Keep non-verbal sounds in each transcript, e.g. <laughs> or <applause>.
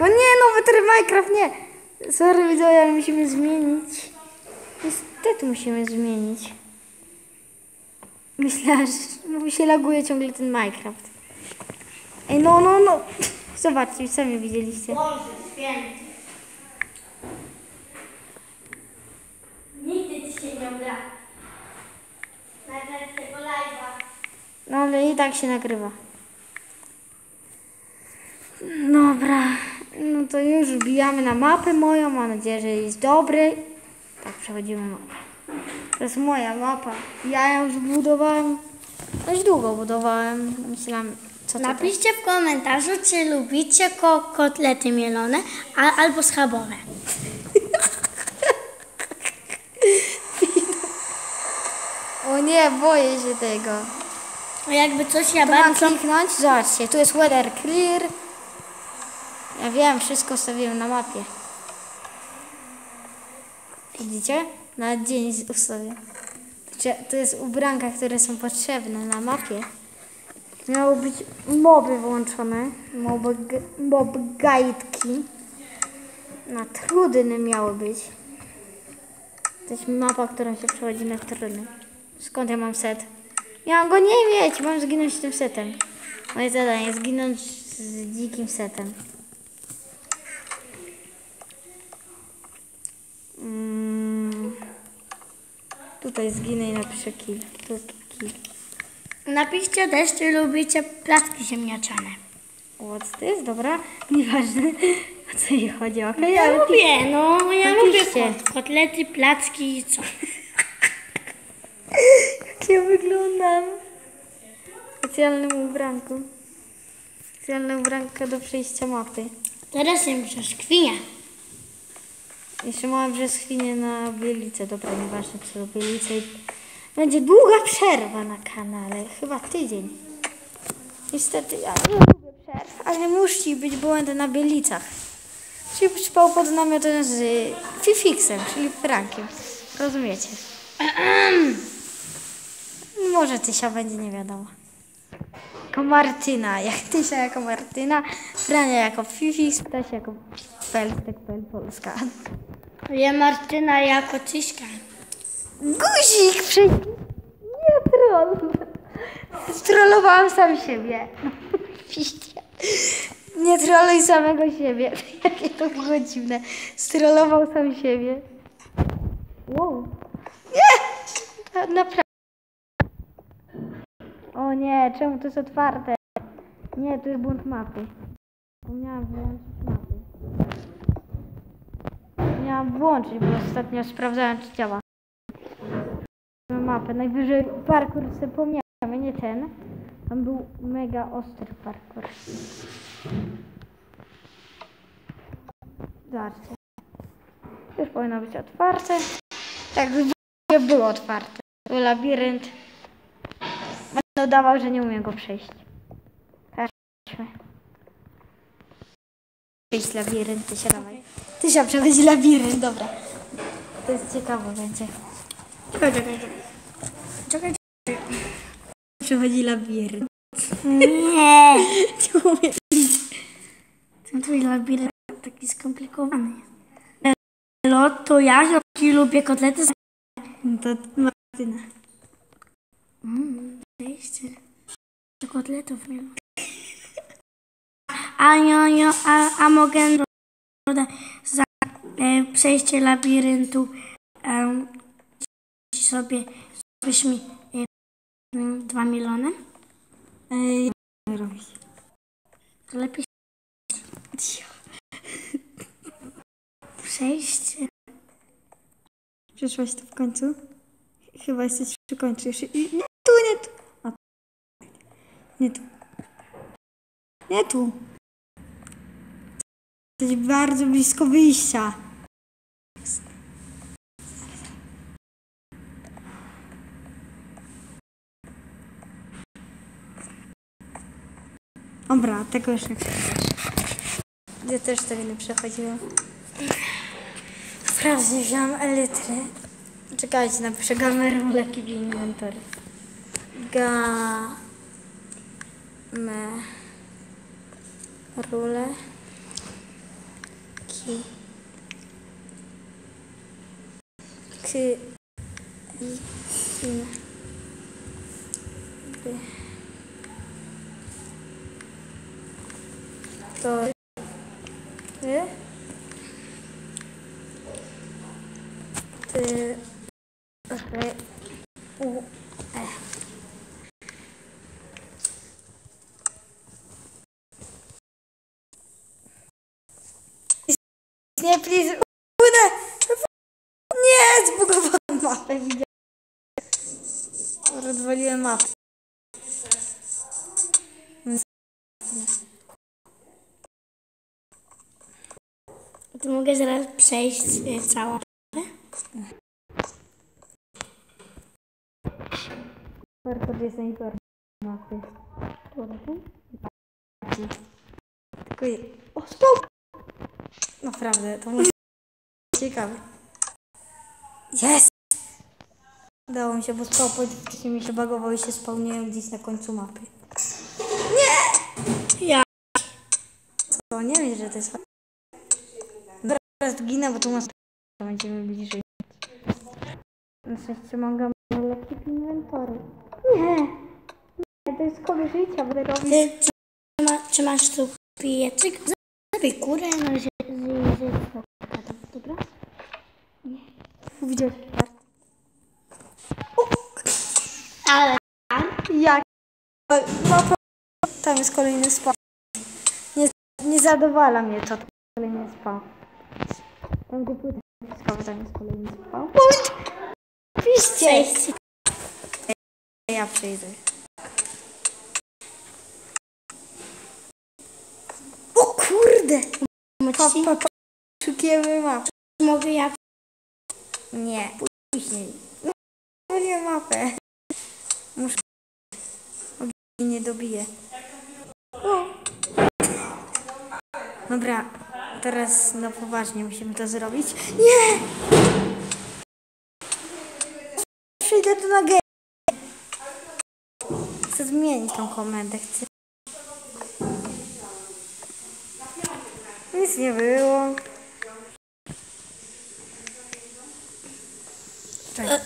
No nie, nowy tryb Minecraft, nie. Sorry widzowie, ale musimy zmienić. Niestety musimy zmienić. Myślę, że mi się laguje ciągle ten Minecraft. Ej, no, no, no. Zobaczcie, sami widzieliście. Boże święty. Nigdy ci się nie uda. Nagrać tego live'a. No ale i tak się nagrywa. Dobra, no to już wbijamy na mapę moją. Mam nadzieję, że jest dobry. Tak, przechodzimy mapę. To jest moja mapa. Ja ją już budowałem. Dość długo budowałem. Myślałam, co to Napiszcie w komentarzu, czy lubicie ko kotlety mielone a, albo schabowe. O nie, boję się tego. A jakby coś ja To mam bardzo... kliknąć? Zobaczcie, tu jest weather clear. Ja wiem, wszystko stawiłem na mapie. Widzicie? Na dzień ustawię. Cze- To jest ubranka, które są potrzebne na mapie. Miały być moby włączone. Moby, g- mob guide'ki. Na trudne miały być. To jest mapa, którą się przechodzi na trudny. Skąd ja mam set? Miałam go nie mieć, mam zginąć tym setem. Moje zadanie zginąć z dzikim setem. Tutaj zginę i napiszę kill. Tu kill. Napiszcie też, czy lubicie placki ziemniaczane. What's this? Dobra, <laughs> nieważne o co jej chodzi, okej? Ja ale lubię, no, ja lubię Napiszcie. ko- kotlety, placki i co. <laughs> Jak ja wyglądam? W specjalnym ubranku. Specjalne ubranko do przejścia mapy. Teraz jem brzeszkwinia. Jeszcze małe brzeszkwinie na Bielicę. Dobra, nieważne co do Bielicy. Będzie długa przerwa na kanale. Chyba tydzień. Niestety ja nie lubię przerw, ale musi być, bo będę na Bielicach. Czyli spał pod namiotem z Fifixem, czyli Frankiem. Rozumiecie? <clears throat> Może Tysia będzie, nie wiadomo. Jako Martyna. Jak Tysia jako Martyna, Frania jako Fifix, Tasia jako Pelstek.pl Polska. Ja Martyna jako Tyśka. Guzik! Przy... Nie troll. Strollowałam sam siebie. Piście. Nie trolluj samego siebie. Jakie to było dziwne. Strollował sam siebie. Wow. Nie! Na- Naprawdę. O nie, czemu to jest otwarte? Nie, to jest błąd mapy. Miałam włączyć mapy. Miałam włączyć, bo ostatnio sprawdzałem, czy działa mapę. Najwyżej parkour sobie pomijamy, nie ten. Tam był mega ostry parkour. Zobaczcie. Już powinno być otwarte. Tak, nie było otwarte. Był labirynt. Będę że nie umiem go przejść. Patrzmy. Przejść labirynt, ty się dawaj. Ty się przechodzi labirynt, dobra. To jest ciekawe będzie. Czekaj, czekaj, czekaj. Czekaj, Przechodzi labirynt. Nie. Ten twój labirynt taki skomplikowany jest. Elo, to ja taki lubię kotlety z... No to Martyna. Mmm, przejście. Do kotletów miał. A, ja, ja, a, a mogę za e, przejście labiryntu e, sobie zrobisz mi e, mm, dwa miliony? Ej, robić? To lepiej przejście. Przyszłaś tu w końcu? Chyba jesteś przy końcu. Jeszcze... Nie tu, nie tu. O. Nie tu. Nie tu. Jesteś bardzo blisko wyjścia. Dobra, tego już nie przechodzę. Ja też tego nie przechodziłam. Wprawdzie wziąłam elitry. Czekajcie, napiszę gameruleki w inwentory. Ga... Me... Rule... K. I. In. B. To. Ty. Ty. Ry. U. E. Nie, please. Uda. Nie, zbugowałem mapę, widziałem. Rozwaliłem mapę. To mogę zaraz przejść y, całą. Bardzo jest najgorszy mapy. Tylko je... O, spok! Naprawdę, to może być ciekawe. Jest! Udało mi się, bo stopy wcześniej mi się bagowały i się spełniają gdzieś na końcu mapy. Ja. Co, nie wiem, że to jest fajne. Teraz ginę, bo tu masz... Będziemy bliżej. Na szczęście mogę lekki inwentory. Nie! Nie, to jest kody życia, będę robić... Ty trzyma, trzymasz tu piecyk? Zabij kurę, no się zjedzie. Dobra? Kart? Ale Jak? No to tam jest kolejny spa. Nie, nie zadowala mnie to, to kolejny spa. Gdzie płyta wciskowa, tam jest kolejny spa. Przejść. Ja przyjdę. O kurde! Pa, pa, pa. Szukujemy mapę. mogę ja. No, nie mapę. Muszę... Nie dobiję. O. Dobra, teraz na poważnie musimy to zrobić. Nie! Przyjdę tu na gej. Chcę zmienić tą komendę. Chcę... Nic nie było. Czekaj.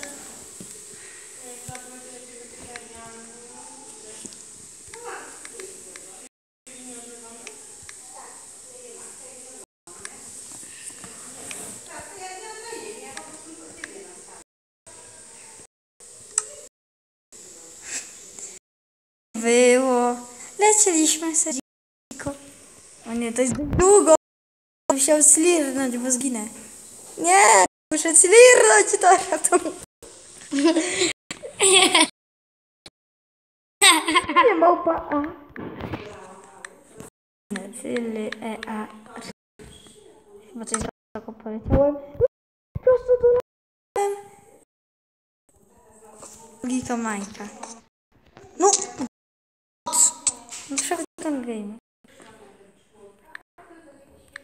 Było. Lecieliśmy sobie. O nie, to jest długo. Musiał slirnąć, bo zginę. Nie, muszę slirnąć to ratuj. <laughs> Nie małpa A. Cyly E A. Chyba coś tak poleciałem. Po prostu tu Logika Majka.